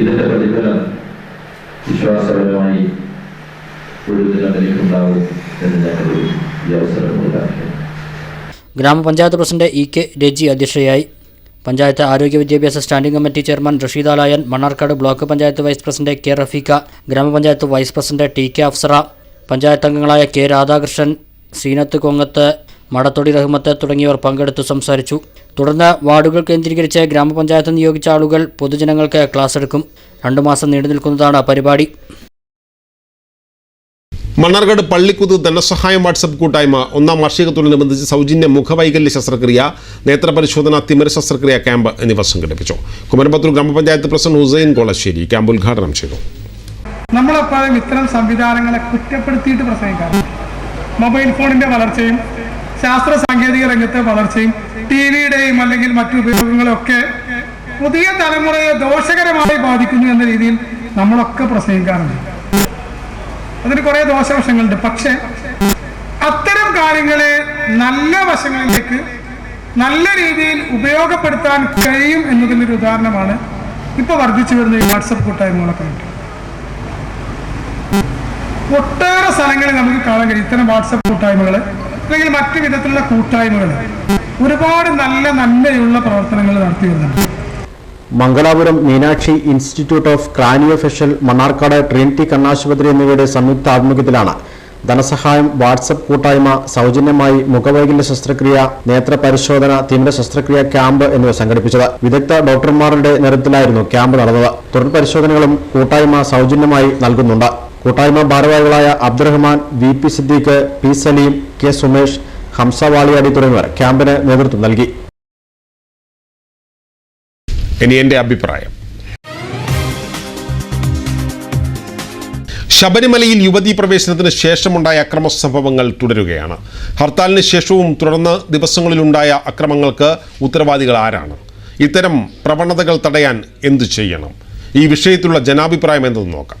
ഇതിന്റെ പ്രതിഫലം വിശ്വാസപരമായി ഒരു ദിനം എനിക്കുണ്ടാവും എന്ന് ഞാൻ ഈ അവസരം ഗ്രാമപഞ്ചായത്ത് പ്രസിഡന്റ് ഇ കെ രജി അധ്യക്ഷയായി. പഞ്ചായത്ത് ആരോഗ്യ വിദ്യാഭ്യാസ standing committee chairman Rasheed Alayan Mannarkkad block panchayat vice president K Rafeeqa ഗ്രാമപഞ്ചായത്ത് vice president T K Afsara panchayat അംഗങ്ങളായ കെ രാധാകൃഷ്ണൻ സീനത്ത് കൊങ്ങത്ത് മടത്തൊടി റഹ്മത്ത് തുടങ്ങിയവർ പങ്കെടുത്തു സംസാരിച്ചു. തുടർന്ന് വാർഡുകൾ കേന്ദ്രീകരിച്ച് ഗ്രാമപഞ്ചായത്ത് നിയോഗിച്ച ആളുകൾ പൊതുജനങ്ങൾക്ക് ക്ലാസ് എടുക്കും. രണ്ടു മാസം നീണ്ടു നിൽക്കുന്നതാണ് പരിപാടി. മണ്ണാർക്കാട് പള്ളിക്കുത്ത് ധനസഹായം വാട്സപ്പ് കൂട്ടായ്മ ഒന്നാം വാർഷികത്തോടനുബന്ധിച്ച് സൗജന്യ മുഖവൈകല്യ ശസ്ത്രക്രിയ നേത്രപരിശോധന തിമിര ശസ്ത്രക്രിയ ക്യാമ്പ് എന്നിവ സംഘടിപ്പിച്ചു. കുമരമ്പത്തൂർ ഗ്രാമപഞ്ചായത്ത് പ്രസിഡന്റ് ഹുസൈൻ കോളശ്ശേരി ക്യാമ്പ് ഉദ്ഘാടനം ചെയ്തു. നമ്മളെപ്പോഴും ഇത്തരം സംവിധാനങ്ങളെ കുറ്റപ്പെടുത്തിയിട്ട് പ്രസംഗിക്കാം. മൊബൈൽ ഫോണിന്റെ വളർച്ചയും ശാസ്ത്ര സാങ്കേതിക രംഗത്തെ വളർച്ചയും ടി വിയുടെയും അല്ലെങ്കിൽ മറ്റു ഉപയോഗങ്ങളും ഒക്കെ പുതിയ തലമുറയെ ദോഷകരമായി ബാധിക്കുന്നു എന്ന രീതിയിൽ നമ്മളൊക്കെ പ്രസംഗിക്കാറുണ്ട് അതിന് കുറേ ദോഷവശങ്ങളുണ്ട്. പക്ഷേ അത്തരം കാര്യങ്ങളെ നല്ല വശങ്ങളിലേക്ക് നല്ല രീതിയിൽ ഉപയോഗപ്പെടുത്താൻ കഴിയും എന്നതിനൊരു ഉദാഹരണമാണ് ഇപ്പൊ വർദ്ധിച്ചു വരുന്ന ഈ വാട്സപ്പ് കൂട്ടായ്മകളൊക്കെ ഒട്ടേറെ സ്ഥലങ്ങളിൽ നമുക്ക് കാണാൻ കഴിയും ഇത്തരം വാട്സപ്പ് കൂട്ടായ്മകൾ അല്ലെങ്കിൽ മറ്റു വിധത്തിലുള്ള കൂട്ടായ്മകൾ. ഒരുപാട് നല്ല നന്മയുള്ള പ്രവർത്തനങ്ങൾ നടത്തി വരുന്നുണ്ട്. Mangalapuram Meenakshi institute of cranio facial Mannarkkad trinity കണ്ണാശുപത്രി എന്നിവയുടെ സംയുക്ത ആഭിമുഖ്യത്തിലാണ്. ധനസഹായം വാട്സപ്പ് കൂട്ടായ്മ സൗജന്യമായി മുഖവൈകല്യ ശസ്ത്രക്രിയ നേത്ര പരിശോധന തിമിര ശസ്ത്രക്രിയ ക്യാമ്പ് എന്നിവ സംഘടിപ്പിച്ചത്. വിദഗ്ധ ഡോക്ടർമാരുടെ നേതൃത്വത്തിലായിരുന്നു ക്യാമ്പ് നടന്നത്. തുടർ പരിശോധനകളും കൂട്ടായ്മ സൗജന്യമായി നൽകുന്നുണ്ട്. കൂട്ടായ്മ ഭാരവാഹികളായ Abdurahman V P Siddique P Saleem K Sumesh Hamza Valiyadi തുടങ്ങിയവർ ക്യാമ്പിന് നേതൃത്വം നൽകി. ഇനി എന്റെ അഭിപ്രായം. ശബരിമലയിൽ യുവതീ പ്രവേശനത്തിന് ശേഷമുണ്ടായ അക്രമ സംഭവങ്ങൾ തുടരുകയാണ്. ഹർത്താലിന് ശേഷവും തുടർന്ന് ദിവസങ്ങളിലുണ്ടായ അക്രമങ്ങൾക്ക് ഉത്തരവാദികൾ ആരാണ്? ഇത്തരം പ്രവണതകൾ തടയാൻ എന്തു ചെയ്യണം? ഈ വിഷയത്തിലുള്ള ജനാഭിപ്രായം എന്തെന്ന് നോക്കാം.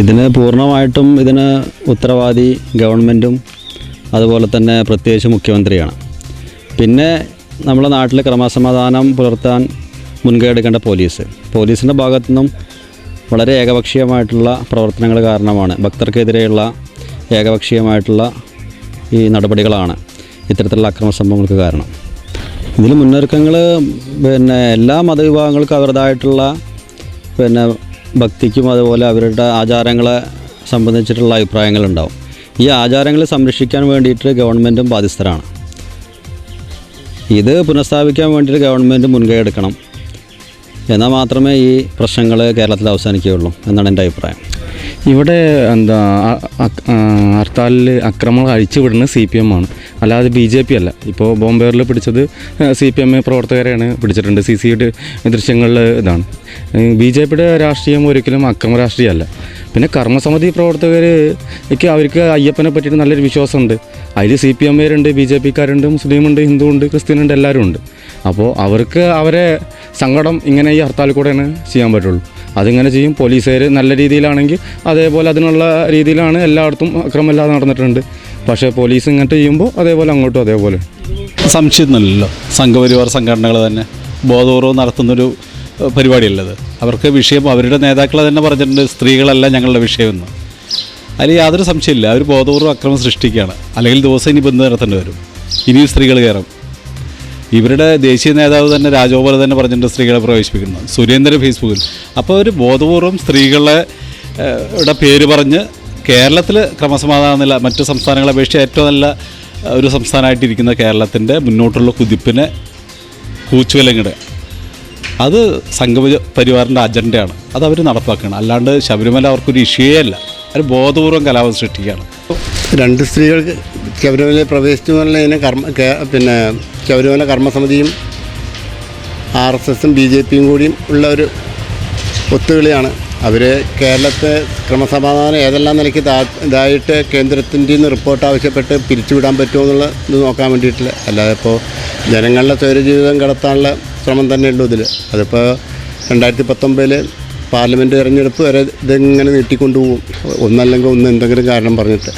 ഇതിന് പൂർണമായിട്ടും ഇതിന് ഉത്തരവാദി ഗവൺമെന്റും അതുപോലെ തന്നെ പ്രത്യേകിച്ച് മുഖ്യമന്ത്രിയാണ്. പിന്നെ നമ്മുടെ നാട്ടിൽ ക്രമസമാധാനം പുലർത്താൻ മുൻകൈ എടുക്കേണ്ട പോലീസ്. പോലീസിന്റെ ഭാഗത്തു നിന്നും വളരെ ഏകപക്ഷീയമായിട്ടുള്ള പ്രവർത്തനങ്ങൾ കാരണമാണ്. ഭക്തർക്കെതിരെയുള്ള ഏകപക്ഷീയമായിട്ടുള്ള ഈ നടപടികളാണ് ഇത്തരത്തിലുള്ള അക്രമ സംഭവങ്ങൾക്ക് കാരണം. ഇതിൽ മുന്നൊരുക്കങ്ങൾ പിന്നെ എല്ലാ മതവിഭാഗങ്ങൾക്കും അവരുടേതായിട്ടുള്ള പിന്നെ ഭക്തിക്കും അതുപോലെ അവരുടെ ആചാരങ്ങളെ സംബന്ധിച്ചിട്ടുള്ള അഭിപ്രായങ്ങളുണ്ടാവും. ഈ ആചാരങ്ങളെ സംരക്ഷിക്കാൻ വേണ്ടിയിട്ട് ഗവൺമെന്റും ബാധ്യസ്ഥരാണ്. ഇത് പുനഃസ്ഥാപിക്കാൻ വേണ്ടിയിട്ട് ഗവൺമെന്റ് മുൻകൈ എടുക്കണം. എന്നാൽ മാത്രമേ ഈ പ്രശ്നങ്ങൾ കേരളത്തിൽ അവസാനിക്കുകയുള്ളൂ എന്നാണ് എന്റെ അഭിപ്രായം. ഇവിടെ എന്താ ഹർത്താലിൽ അക്രമങ്ങൾ അഴിച്ചുവിടുന്നത് സി പി എം ആണ്. അല്ലാതെ ബി ജെ പി അല്ല. ഇപ്പോൾ ബോംബേറിൽ പിടിച്ചത് സി പി എം പ്രവർത്തകരെയാണ് പിടിച്ചിട്ടുണ്ട്. സി സിയുടെ ദൃശ്യങ്ങളിൽ ഇതാണ്. ബി ജെ പിയുടെ രാഷ്ട്രീയം ഒരിക്കലും അക്രമ രാഷ്ട്രീയമല്ല. പിന്നെ കർമ്മസമിതി പ്രവർത്തകർ ഒക്കെ അവർക്ക് അയ്യപ്പനെ പറ്റിയിട്ട് നല്ലൊരു വിശ്വാസമുണ്ട്. അതിൽ സി പി എമ്മുകാരുണ്ട് ബി ജെ പിക്കാരുണ്ട് മുസ്ലിമുണ്ട് ഹിന്ദു ഉണ്ട് ക്രിസ്ത്യനുണ്ട് എല്ലാവരും ഉണ്ട് അപ്പോൾ അവർക്ക് അവരെ സങ്കടം ഇങ്ങനെ ഈ ഹർത്താൽ കൂടെയാണ് ചെയ്യാൻ പറ്റുള്ളൂ. അതിങ്ങനെ ചെയ്യും. പോലീസുകാർ നല്ല രീതിയിലാണെങ്കിൽ അതേപോലെ അതിനുള്ള രീതിയിലാണ് എല്ലായിടത്തും അക്രമമില്ലാതെ നടന്നിട്ടുണ്ട്. പക്ഷേ പോലീസ് ഇങ്ങോട്ട് ചെയ്യുമ്പോൾ അതേപോലെ അങ്ങോട്ടും അതേപോലെ. സംശയമൊന്നുമില്ലല്ലോ. സംഘപരിവാർ സംഘടനകൾ തന്നെ ബോധപൂർവം നടത്തുന്നൊരു പരിപാടിയല്ലത്. അവർക്ക് വിഷയം അവരുടെ നേതാക്കൾ തന്നെ പറഞ്ഞിട്ടുണ്ട് സ്ത്രീകളല്ല ഞങ്ങളുടെ വിഷയമെന്ന്. അതിൽ യാതൊരു സംശയമില്ല. അവർ ബോധപൂർവം അക്രമം സൃഷ്ടിക്കുകയാണ്. അല്ലെങ്കിൽ ദിവസം ഇനി ബന്ധം നടത്തേണ്ടി വരും. ഇനിയും സ്ത്രീകൾ കയറും. ഇവരുടെ ദേശീയ നേതാവ് തന്നെ രാജഗോപാൽ തന്നെ പറഞ്ഞിട്ടുണ്ട് സ്ത്രീകളെ പ്രവേശിപ്പിക്കുന്നത് സുരേന്ദ്രൻ ഫേസ്ബുക്കിൽ. അപ്പോൾ അവർ ബോധപൂർവം സ്ത്രീകളെ പേര് പറഞ്ഞ് കേരളത്തിൽ ക്രമസമാധാന നില മറ്റു സംസ്ഥാനങ്ങളെ അപേക്ഷിച്ച് ഏറ്റവും നല്ല ഒരു സംസ്ഥാനമായിട്ടിരിക്കുന്ന കേരളത്തിന്റെ മുന്നോട്ടുള്ള കുതിപ്പിനെ കൂച്ചുവിലങ്ങിടുക അത് സംഘപരി പരിവാറിന്റെ അജണ്ടയാണ്. അത് അവർ നടപ്പാക്കുകയാണ്. അല്ലാണ്ട് ശബരിമല അവർക്കൊരു ഇഷ്യൂയേ അല്ല അവർ ബോധപൂർവം കലാപം സൃഷ്ടിക്കുകയാണ്. രണ്ട് സ്ത്രീകൾക്ക് ശബരിമലയിൽ പ്രവേശിച്ചു എന്നുള്ളതിന് കർമ്മ പിന്നെ ശബരിമല കർമ്മസമിതിയും ആർ എസ് എസും ബി ജെ പിയും കൂടിയും ഉള്ള ഒരു ഒത്തുകളിയാണ്. അവർ കേരളത്തെ ക്രമസമാധാനം ഏതെല്ലാം നിലയ്ക്ക് ഇതായിട്ട് കേന്ദ്രത്തിന്റെ നിന്ന് റിപ്പോർട്ട് ആവശ്യപ്പെട്ട് പിരിച്ചുവിടാൻ പറ്റുമോ എന്നുള്ള ഇത് നോക്കാൻ വേണ്ടിയിട്ടില്ല. അല്ലാതെ ഇപ്പോൾ ജനങ്ങളുടെ സ്വൈരജീവിതം കടത്താനുള്ള ശ്രമം തന്നെയുള്ളൂ ഇതിൽ അതിപ്പോൾ രണ്ടായിരത്തി പത്തൊമ്പതിൽ പാർലമെന്റ് തിരഞ്ഞെടുപ്പ് വരെ ഇതെങ്ങനെ നീട്ടിക്കൊണ്ടു നീട്ടിക്കൊണ്ടുപോകും. ഒന്നല്ലെങ്കിൽ ഒന്ന് എന്തെങ്കിലും കാരണം പറഞ്ഞിട്ട്.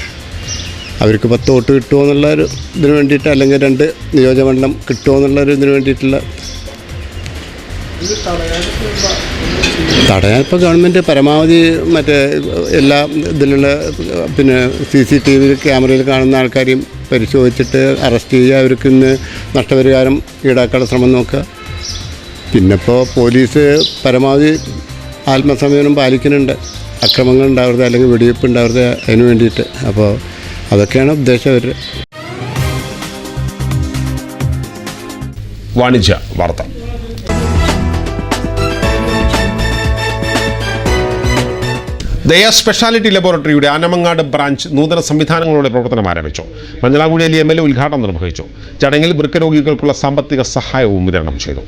അവർക്ക് പത്ത് വോട്ട് കിട്ടുമോ എന്നുള്ള ഒരു ഇതിന് വേണ്ടിയിട്ട് അല്ലെങ്കിൽ രണ്ട് നിയോജകമണ്ഡലം കിട്ടുമോ എന്നുള്ള ഒരു ഇതിന് വേണ്ടിയിട്ടുള്ള തടയാൻ ഇപ്പോൾ ഗവൺമെന്റ് പരമാവധി മറ്റേ എല്ലാ ഇതിലുള്ള പിന്നെ സി സി ടി വി ക്യാമറയിൽ കാണുന്ന ആൾക്കാരെയും പരിശോധിച്ചിട്ട് അറസ്റ്റ് ചെയ്യുക. അവർക്ക് ഇന്ന് നഷ്ടപരിഹാരം ഈടാക്കാനുള്ള ശ്രമം നോക്കുക. പിന്നെ ഇപ്പോൾ പോലീസ് പരമാവധി ആത്മസംയമനം പാലിക്കുന്നുണ്ട്. അക്രമങ്ങൾ ഉണ്ടാവരുത് അല്ലെങ്കിൽ വെടിവെപ്പ് ഉണ്ടാവരുത് അതിന് വേണ്ടിയിട്ട്. അപ്പോൾ അതൊക്കെയാണ് ഉദ്ദേശം അവർ വാണിജ്യ വാർത്ത. ദയ സ്പെഷ്യാലിറ്റി ലബോറട്ടറിയുടെ ആനമങ്ങാട് ബ്രാഞ്ച് നൂതന സംവിധാനങ്ങളോടെ പ്രവർത്തനം ആരംഭിച്ചു. മഞ്ഞളാംകുഴിയിലെ എം എൽ എ ഉദ്ഘാടനം നിർവഹിച്ചു. ചടങ്ങിൽ വൃക്കരോഗികൾക്കുള്ള സാമ്പത്തിക സഹായവും വിതരണം ചെയ്തു.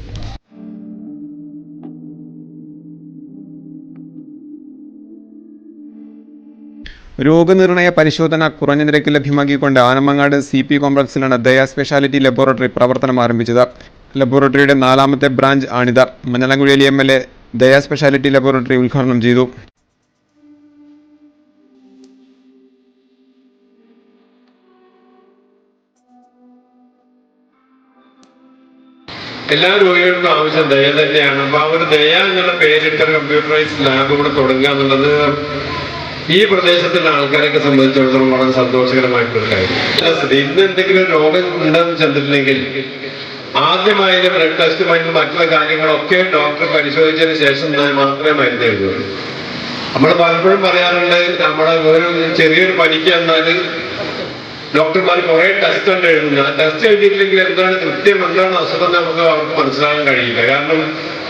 രോഗനിർണയ പരിശോധന കുറഞ്ഞ നിരക്ക് ലഭ്യമാക്കിക്കൊണ്ട് ആനമങ്ങാട് സി പി കോംപ്ലക്സിലാണ് ദയ സ്പെഷ്യാലിറ്റി ലബോറട്ടറി പ്രവർത്തനം ആരംഭിച്ചത്. ലബോറട്ടറിയുടെ നാലാമത്തെ ബ്രാഞ്ച് ആണിത്. മഞ്ഞളംകുഴിയിലെ M L A Daya speciality laboratory ഉദ്ഘാടനം ചെയ്തു. എല്ലാ രോഗികൾക്കും ആവശ്യം ദയ തന്നെയാണ്. അപ്പൊ ആ ഒരു ദയ എന്നുള്ള പേരിട്ട കമ്പ്യൂട്ടറൈസ് ലാബ് കൂടെ തുടങ്ങുക എന്നുള്ളത് ഈ പ്രദേശത്തുള്ള ആൾക്കാരൊക്കെ സംബന്ധിച്ചിടത്തോളം വളരെ സന്തോഷകരമായിട്ടുള്ള കാര്യം. ഇന്ന് എന്തെങ്കിലും രോഗം ഉണ്ടെന്ന് ചെന്നിട്ടുണ്ടെങ്കിൽ ആദ്യമായാലും ബ്ലഡ് ടെസ്റ്റുമായിട്ട് മറ്റുള്ള കാര്യങ്ങളൊക്കെ ഡോക്ടർ പരിശോധിച്ചതിന് ശേഷം മാത്രമേ മരുന്ന് എഴുതുള്ളൂ നമ്മൾ പലപ്പോഴും പറയാറുണ്ട് നമ്മുടെ ഒരു ചെറിയൊരു പനിക്ക് എന്നാൽ ഡോക്ടർമാർ കുറെ ടെസ്റ്റ് ഉണ്ട് എഴുതുന്നത് ആ ടെസ്റ്റ് എഴുതിയിട്ടില്ലെങ്കിൽ എന്താണ് കൃത്യം? എന്താണ് അസുഖം നമുക്ക് അവർക്ക് മനസ്സിലാക്കാൻ കഴിയില്ല. കാരണം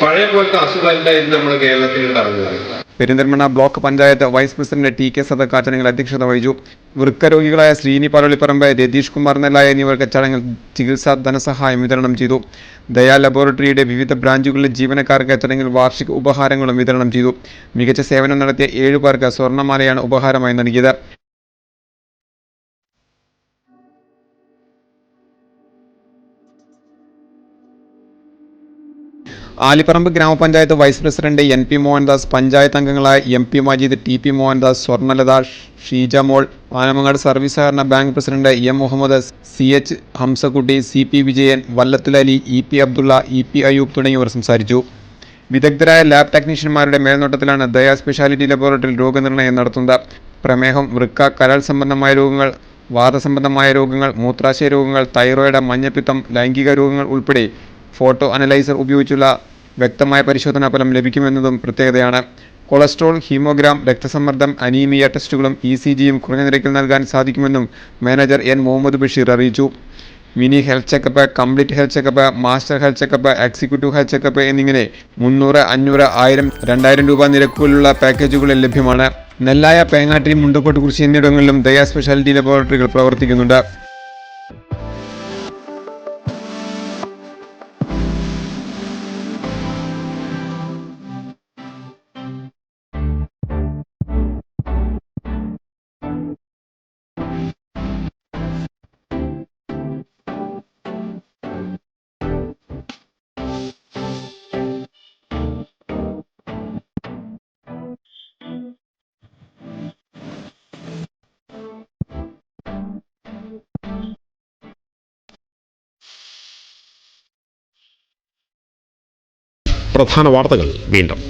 പഴയ പോലത്തെ അസുഖമല്ല ഇന്ന് നമ്മൾ കേരളത്തിൽ ഉണ്ടാകുന്നത് Perinthalmanna block panchayat vice president T K Sadakkar ചടങ്ങിൽ അധ്യക്ഷത വഹിച്ചു. വൃക്കരോഗികളായ ശ്രീനി പാലോളിപ്പറമ്പ് രതീഷ് കുമാർ നെല്ലായ എന്നിവർക്ക് ചടങ്ങിൽ ചികിത്സാ ധനസഹായം വിതരണം ചെയ്തു. ദയാ ലബോറട്ടറിയുടെ വിവിധ ബ്രാഞ്ചുകളിലെ ജീവനക്കാർക്ക് ചടങ്ങിൽ വാർഷിക ഉപഹാരങ്ങളും വിതരണം ചെയ്തു. മികച്ച സേവനം നടത്തിയ ഏഴു പേർക്ക് സ്വർണമാലയാണ് ഉപഹാരമായി നൽകിയത്. ആലിപ്പറമ്പ് ഗ്രാമപഞ്ചായത്ത് vice president N P Mohandas panchayat അംഗങ്ങളായ M P Majeed T P Mohandas Swarnalatha Sheeja Mol Anamangad service സഹകരണ bank president M Muhammad C H Hamzakutty C P Vijayan Vallathulali E P Abdullah E P Ayub തുടങ്ങിയവർ സംസാരിച്ചു. വിദഗ്ധരായ lab ടെക്നീഷ്യന്മാരുടെ മേൽനോട്ടത്തിലാണ് ദയ speciality ലബോറട്ടറിയിൽ രോഗനിർണയം നടത്തുന്നത്. പ്രമേഹം വൃക്ക കരൾ സംബന്ധമായ രോഗങ്ങൾ വാദസംബന്ധമായ രോഗങ്ങൾ മൂത്രാശയ രോഗങ്ങൾ തൈറോയിഡ് മഞ്ഞപ്പിത്തം ലൈംഗിക രോഗങ്ങൾ ഉൾപ്പെടെ ഫോട്ടോ അനലൈസർ ഉപയോഗിച്ചുള്ള വ്യക്തമായ പരിശോധനാ ഫലം ലഭിക്കുമെന്നതും പ്രത്യേകതയാണ്. കൊളസ്ട്രോൾ ഹീമോഗ്രാം രക്തസമ്മർദ്ദം അനീമിയ ടെസ്റ്റുകളും ഇ സി ജിയും കുറഞ്ഞ നിരക്കിൽ നൽകാൻ സാധിക്കുമെന്നും മാനേജർ എൻ. മുഹമ്മദ് ബഷീർ അറിയിച്ചു. Mini health checkup complete health checkup master health checkup executive health checkup എന്നിങ്ങനെ മുന്നൂറ് അഞ്ഞൂറ് ആയിരം രണ്ടായിരം രൂപ നിരക്കുകളിലുള്ള പാക്കേജുകൾ ലഭ്യമാണ്. നെല്ലായ പേങ്ങാട്ടി മുണ്ടക്കോട്ട് കുറിച്ച് എന്നിവിടങ്ങളിലും ദയാ സ്പെഷ്യാലിറ്റി ലബോറട്ടറികൾ പ്രവർത്തിക്കുന്നുണ്ട്. പ്രധാന വാർത്തകൾ വീണ്ടും.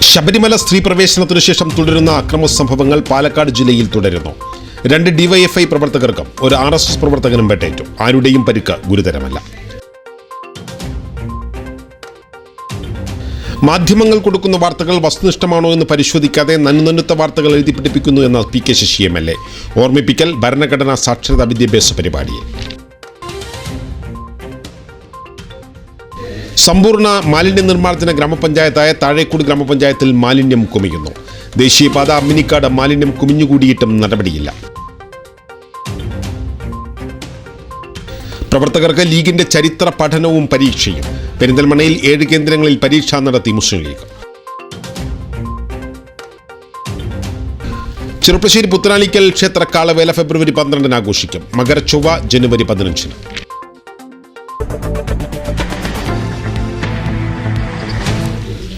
ശബരിമല സ്ത്രീ പ്രവേശനത്തിനു ശേഷം തുടരുന്ന അക്രമ സംഭവങ്ങൾ പാലക്കാട് ജില്ലയിൽ തുടരുന്നു. രണ്ട് ഡിവൈഎഫ്ഐ പ്രവർത്തകർക്കും ഒരു ആർ എസ് എസ് പ്രവർത്തകനും വെട്ടേറ്റു ആരുടെയും പരിക്ക് ഗുരുതരമല്ല. മാധ്യമങ്ങൾ കൊടുക്കുന്ന വാർത്തകൾ വസ്തുനിഷ്ഠമാണോ എന്ന് പരിശോധിക്കാതെ നന്നുനന്നുത്ത വാർത്തകൾ എഴുതി പിടിപ്പിക്കുന്നു എന്ന P K Sasi M L A. ഓർമ്മിപ്പിക്കൽ ഭരണഘടനാ സാക്ഷരതാ വിദ്യാഭ്യാസ പരിപാടിയിൽ. സമ്പൂർണ മാലിന്യ നിർമ്മാർജന ഗ്രാമപഞ്ചായത്തായ താഴേക്കൂട് ഗ്രാമപഞ്ചായത്തിൽ മാലിന്യം കുമിയുന്നു. ദേശീയപാത അമ്മിനിക്കാട് മാലിന്യം കുമിഞ്ഞുകൂടിയിട്ടും നടപടിയില്ല. പ്രവർത്തകർക്ക് ലീഗിന്റെ ചരിത്ര പഠനവും പരീക്ഷയും. പെരിന്തൽമണ്ണയിൽ ഏഴ് കേന്ദ്രങ്ങളിൽ പരീക്ഷ നടത്തി മുസ്ലിം ലീഗ്. ചെറുപ്പശ്ശേരി പുത്തനാലിക്കൽ ക്ഷേത്ര കാളവേല ഫെബ്രുവരി പന്ത്രണ്ടിന് ആഘോഷിക്കും. മകരച്ചൊവ്വ ജനുവരി പതിനഞ്ചിന്.